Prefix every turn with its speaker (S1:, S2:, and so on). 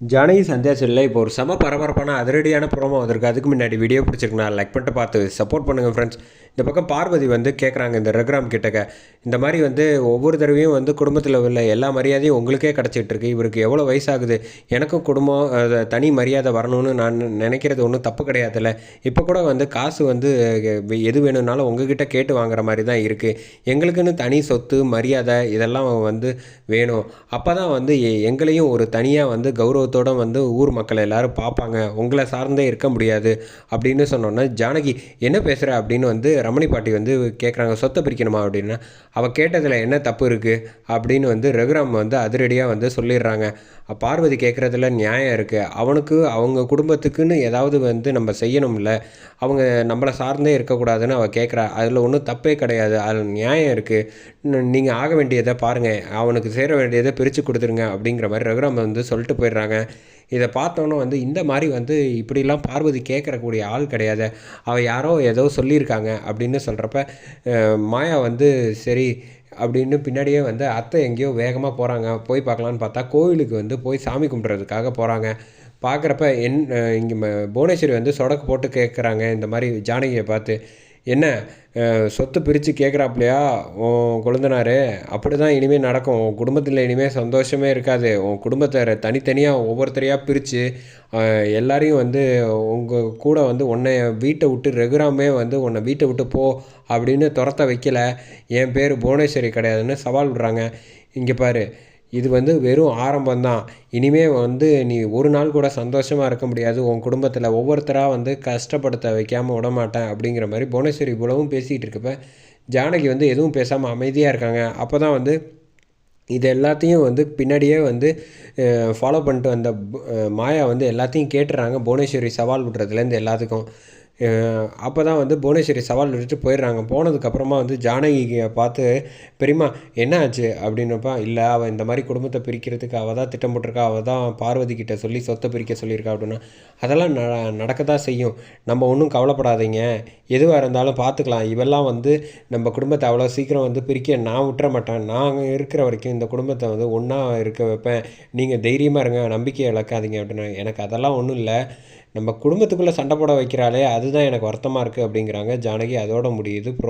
S1: ஜானகி சந்தியா செல்ல இப்போ ஒரு செம பரபரப்பான அதிரடியான ப்ரோமோ வந்திருக்கு. அதுக்கு முன்னாடி வீடியோ பிடிச்சிருக்குண்ணா லைக் பண்ணிட்டு பார்த்து சப்போர்ட் பண்ணுங்கள் ஃப்ரெண்ட்ஸ் இந்த பக்கம் பார்வதி வந்து கேட்குறாங்க இந்த ரகுராம் கிட்டக்க. இந்த மாதிரி வந்து ஒவ்வொரு தடவையும் வந்து குடும்பத்தில் உள்ள எல்லா மரியாதையும் உங்களுக்கே கிடச்சிட்ருக்கு இவருக்கு எவ்வளோ வயசாகுது? எனக்கும் குடும்பம் தனி மரியாதை வரணும்னு நான் நினைக்கிறது ஒன்றும் தப்பு கிடையாதுல்ல. இப்போ கூட வந்து காசு வந்து எது வேணும்னாலும் உங்ககிட்ட கேட்டு வாங்குற மாதிரி தான் இருக்குது எங்களுக்குன்னு தனி சொத்து மரியாதை இதெல்லாம் வந்து வேணும். அப்போ தான் வந்து எ- எங்களையும் ஒரு தனியாக வந்து கௌரவத்தோட வந்து ஊர் மக்கள் எல்லோரும் பார்ப்பாங்க உங்களை சார்ந்தே இருக்க முடியாது. அப்படின்னு சொன்னோன்னா ஜானகி என்ன பேசுகிற அப்படின்னு வந்து ரமணி பாட்டி வந்து கேட்குறாங்க சொத்தை பிரிக்கணுமா? அப்படின்னா. அவள் கேட்டதில் என்ன தப்பு இருக்குது அப்படின்னு வந்து ரகுராம் வந்து அதிரடியாக வந்து சொல்லிடுறாங்க. பார்வதி கேட்குறதுல நியாயம் இருக்குது அவனுக்கு அவங்க குடும்பத்துக்குன்னு ஏதாவது வந்து நம்ம செய்யணும்ல. அவங்க நம்மளை சார்ந்தே இருக்கக்கூடாதுன்னு அவள் கேட்குறா அதில் ஒன்றும் தப்பே கிடையாது. அதில் நியாயம் இருக்குது நீங்கள் ஆக வேண்டியதை பாருங்கள் அவனுக்கு சேர வேண்டியதை பிரித்து கொடுத்துருங்க அப்படிங்கிற மாதிரி ரகுராம் வந்து சொல்லிட்டு போயிடுறாங்க. இதை பார்த்தோன்னே வந்து இந்த மாதிரி வந்து இப்படிலாம் பார்வதி கேட்கறக்கூடிய ஆள் கிடையாது. அவள் யாரோ ஏதோ சொல்லியிருக்காங்க அப்படின்னு சொல்கிறப்ப மாயா வந்து சரி அப்படின்னு பின்னாடியே வந்து அத்தை எங்கேயோ வேகமாக போகிறாங்க போய் பார்க்கலான்னு பார்த்தா கோவிலுக்கு வந்து போய் சாமி கும்பிட்றதுக்காக போகிறாங்க பார்க்குறப்ப என் இங்கே புவனேஸ்வரி வந்து சொடக்கு போட்டு கேட்குறாங்க. இந்த மாதிரி ஜானகியை பார்த்து என்ன சொத்து பிரித்து கேட்குறாப்லையா உன் கொழுந்தனார் அப்படி தான் இனிமேல் நடக்கும். உன் குடும்பத்தில் இனிமேல் சந்தோஷமே இருக்காது. உன் குடும்பத்தை தனித்தனியாக ஒவ்வொருத்தரையாக பிரித்து எல்லாரையும் வந்து உங்கள் கூட வந்து உன்னை வீட்டை விட்டு ரெகுராமே வந்து உன்னை வீட்டை விட்டு போ அப்படின்னு துரத்த வைக்கல. என் பேர் புவனேஸ்வரி கிடையாதுன்னு சவால் விடுறாங்க. இங்கே பாரு இது வந்து வெறும் ஆரம்பம் தான் இனிமே வந்து நீ ஒரு நாள் கூட சந்தோஷமாக இருக்க முடியாது. உன் குடும்பத்தில் ஒவ்வொருத்தராக வந்து கஷ்டப்படுத்த வைக்காமல் விட மாட்டேன் அப்படிங்கிற மாதிரி புவனேஸ்வரி இவ்வளவும் பேசிகிட்டு இருக்கப்ப ஜானகி வந்து எதுவும் பேசாமல் அமைதியாக இருக்காங்க. அப்போ தான் வந்து இது எல்லாத்தையும் வந்து பின்னாடியே வந்து ஃபாலோ பண்ணிட்டு வந்த மாயா வந்து எல்லாத்தையும் கேட்டுறாங்க. புவனேஸ்வரி சவால் விடுறதுலேருந்து எல்லாத்துக்கும். அப்போ தான் வந்து புவனேஸ்வரி சவால் விட்டுட்டு போயிடுறாங்க. போனதுக்கப்புறமா வந்து ஜானகியை பார்த்து பெரியம்மா என்ன ஆச்சு? அப்படின்னப்பா இல்லை அவள் இந்த மாதிரி குடும்பத்தை பிரிக்கிறதுக்கு அவள் தான் திட்டம் போட்டிருக்கா. அவள் தான் பார்வதி கிட்ட சொல்லி சொத்தை பிரிக்க சொல்லியிருக்கா. அப்படின்னா அதெல்லாம் ந நடக்க தான் செய்யும். நம்ம ஒன்றும் கவலைப்படாதீங்க. எதுவாக இருந்தாலும் பார்த்துக்கலாம் இவெல்லாம் வந்து நம்ம குடும்பத்தை அவ்வளோ சீக்கிரம் வந்து பிரிக்க நான் விட்டுற மாட்டேன். நாங்கள் இருக்கிற வரைக்கும் இந்த குடும்பத்தை வந்து ஒன்றா இருக்க வைப்பேன். நீங்கள் தைரியமாக இருங்க. நம்பிக்கை இழக்காதீங்க. அப்படின்னா எனக்கு அதெல்லாம் ஒன்றும் இல்லை. நம்ம குடும்பத்துக்குள்ளே சண்டை போட வைக்கிறாளே அதுதான் எனக்கு வருத்தமாக இருக்குது அப்படிங்கிறாங்க. ஜானகி அதோட முடியுது. ப்ரோ